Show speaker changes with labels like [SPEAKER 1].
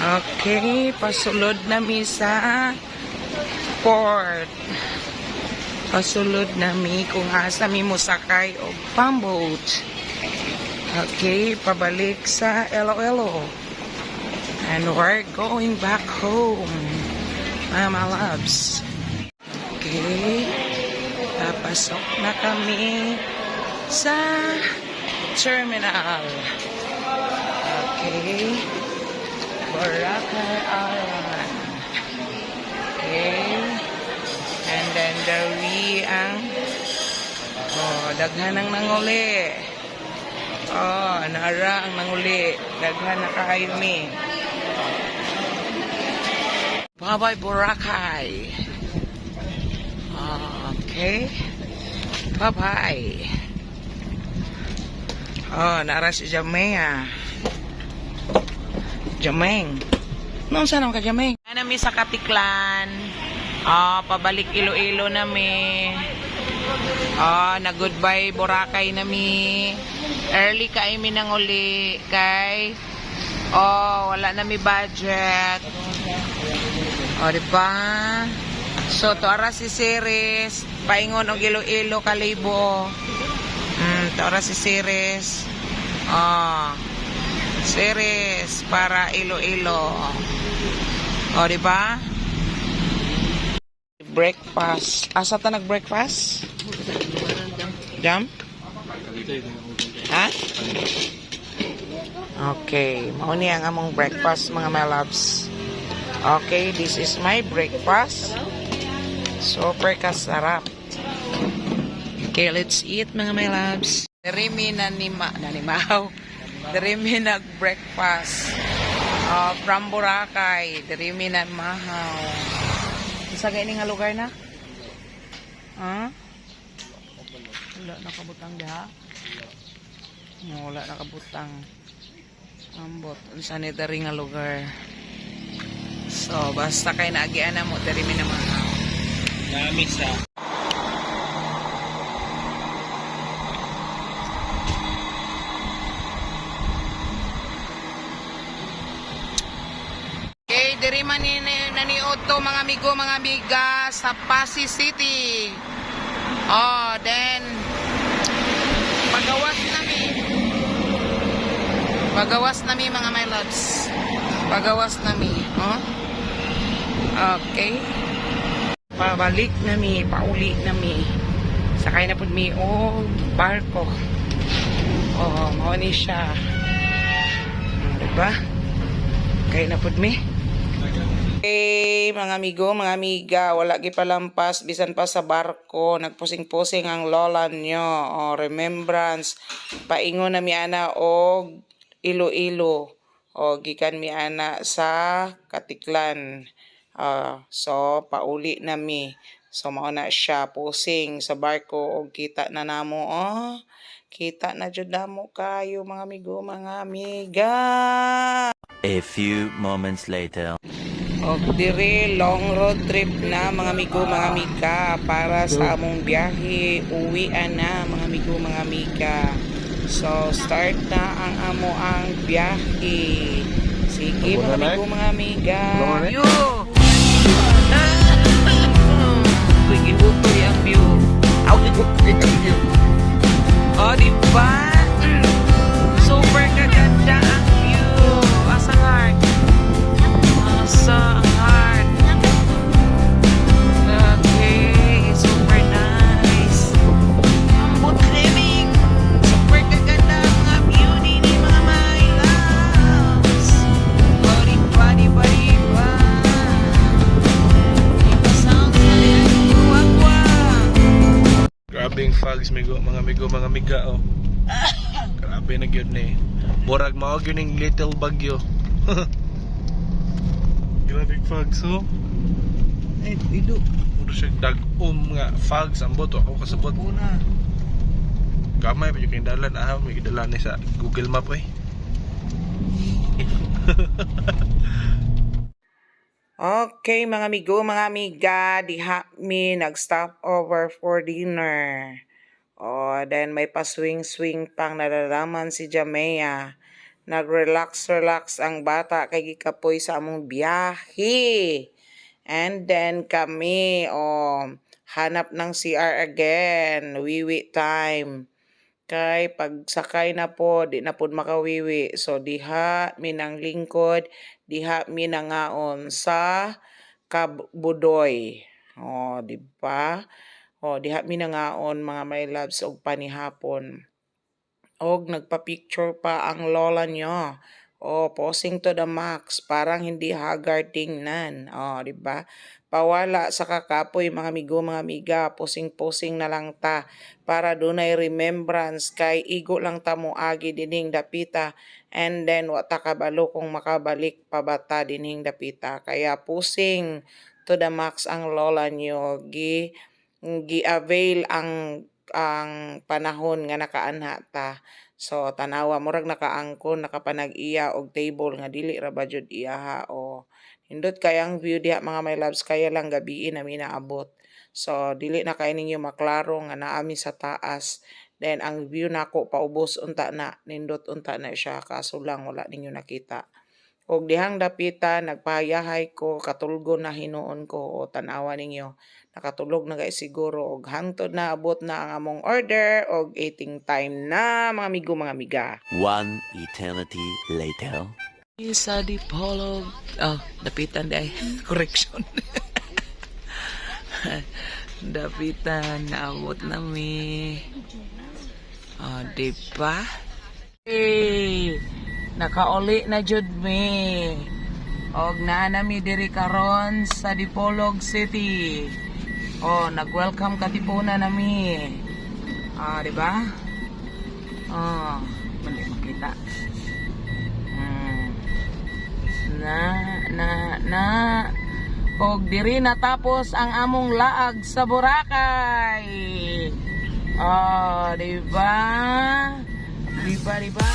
[SPEAKER 1] Okay, pasulod na mi sa port. Pasulod na mi kung asa mi musakay o pamboat. Okay, pabalik sa Iloilo. And we're going back home. Mama loves. Okay, papasok na kami sa terminal. Okay. Boracay Island. Okay. And then Dari ang oh, daghan ang nanguli. Oh, nara ang nanguli. Daghan na kayo mi. Bye-bye Boracay. Okay. Bye-bye. Oh, nara si Jamea. Jameng. Noon saan ka Jameng? Ano mi sa Katiklan? Ah, pabalik Iloilo na mi. Ah, na goodbye Boracay na mi. Early kay mi nang uli kay Oh, wala na mi budget. Oh, di ba? So, to ara si Ceres, paingon og Iloilo kalibo. Mm, to ara si Ceres. Ah. Ceres para Iloilo. O, di ba? Breakfast. Asa ta nag-breakfast? Jam? Ha? Okay. Mao ni ang among breakfast, mga my loves. Okay, this is my breakfast. Super kasarap. Okay, let's eat, mga my loves. Rimi na nima, nanimaw. Diri mi nag-breakfast uh, from Boracay. Diri mi na mahaw. Isa gani nga lugar na? Ha? Wala nakabutang diha. Wala nakabutang. Ambot unsa ni diri nga lugar. So, basta kay naagian na mo diri mi na mahaw.
[SPEAKER 2] Nami sa
[SPEAKER 1] Okay, diri man ni naniod to mga amigo, mga amiga sa Pasig City. Oh, then pagawas nami. Pagawas nami mga my loves. Pagawas nami, oh. Okay. Pabalik nami, pauli nami. Sakay na pud mi og barko. Oh, mao ni siya. Hmm, diba? Kaya na pud mi. Okay, mga amigo, mga amiga, wala gi palampas bisan pa sa barko, nagpusing-pusing ang lola nyo. O, remembrance, paingon na mi ana og ilo-ilo. O, gikan mi ana sa Katiklan. Ah, so, pauli na mi. So, mao na siya, pusing sa barko og kita na namo. Oh, kita na jud namo kayo, mga amigo, mga amiga.
[SPEAKER 3] A few moments later.
[SPEAKER 1] O dire long road trip na mga amigo, mga amiga para sa among biyahe. Uwian na mga amigo, mga amiga. So start na ang amo ang biyahe. Sige mga amigo, mga amiga. Yo! Uy, ginutoy ang view. Aw, ginutoy ang view. O, di ba?
[SPEAKER 2] Fogs migo mga migo mga miga oh. Grabe na gyud ni. Murag mao gyud ning little bagyo. Grabe fogs oh.
[SPEAKER 1] Eh, ido.
[SPEAKER 2] Puro siya dag-um nga fogs ang boto ako kasabot.
[SPEAKER 1] Una.
[SPEAKER 2] Kamay pa yung kindalan ah, may kindalan ni sa Google Map eh.
[SPEAKER 1] Okay, mga amigo, mga amiga, diha mi nag-stop over for dinner. Oh, then may pa-swing-swing pang nalalaman si Jamea nag-relax-relax ang bata kay gikapoy sa among biyahe. And then kami, oh, hanap ng CR again, wiwi time. Kay pagsakay na po, di na po makawiwi. So diha minang lingkod, diha minangaon sa Kabudoy. Oh, di ba? Oh, diha minangaon mga my loves og panihapon. Og nagpa-picture pa ang lola niyo. Oh, posing to the max, parang hindi haggard tingnan. Oh, di ba? Pawala sa kakapoy mga migo mga miga, posing-posing na lang ta para dunay remembrance kay igo lang ta mo agi dining dapita and then wa ta kabalo kung makabalik pa bata dining dapita. Kaya posing to the max ang lola niyo gi gi-avail ang ang panahon nga nakaanha ta. So tanawa murag nakaangkon nakapanag-iya og table nga dili ra ba jud iya ha o Hindot kay ang view diha mga my loves kaya lang gabi na mi naabot. So dili na kay ninyo maklaro nga naami sa taas. Then ang view nako paubos unta na nindot unta na siya kaso lang wala ninyo nakita. Og dihang dapita nagpayahay ko katulgo na hinuon ko o tanawa ninyo nakatulog na kay siguro og hangtod na abot na ang among order og eating time na mga migo mga miga.
[SPEAKER 3] One eternity later.
[SPEAKER 1] Isa di polog. Oh, dapitan di ay. Correction. dapitan, naabot na mi. Oh, di ba? Hey, nakauli na jud mi. Og naa mi diri karon sa Dipolog City. Oh, nag-welcome ka tipuna nami. Ah, di ba? Oh, mali makita. Hmm. Na, na, na. Og diri natapos ang among laag sa Boracay. Oh, di ba? Di ba, di ba?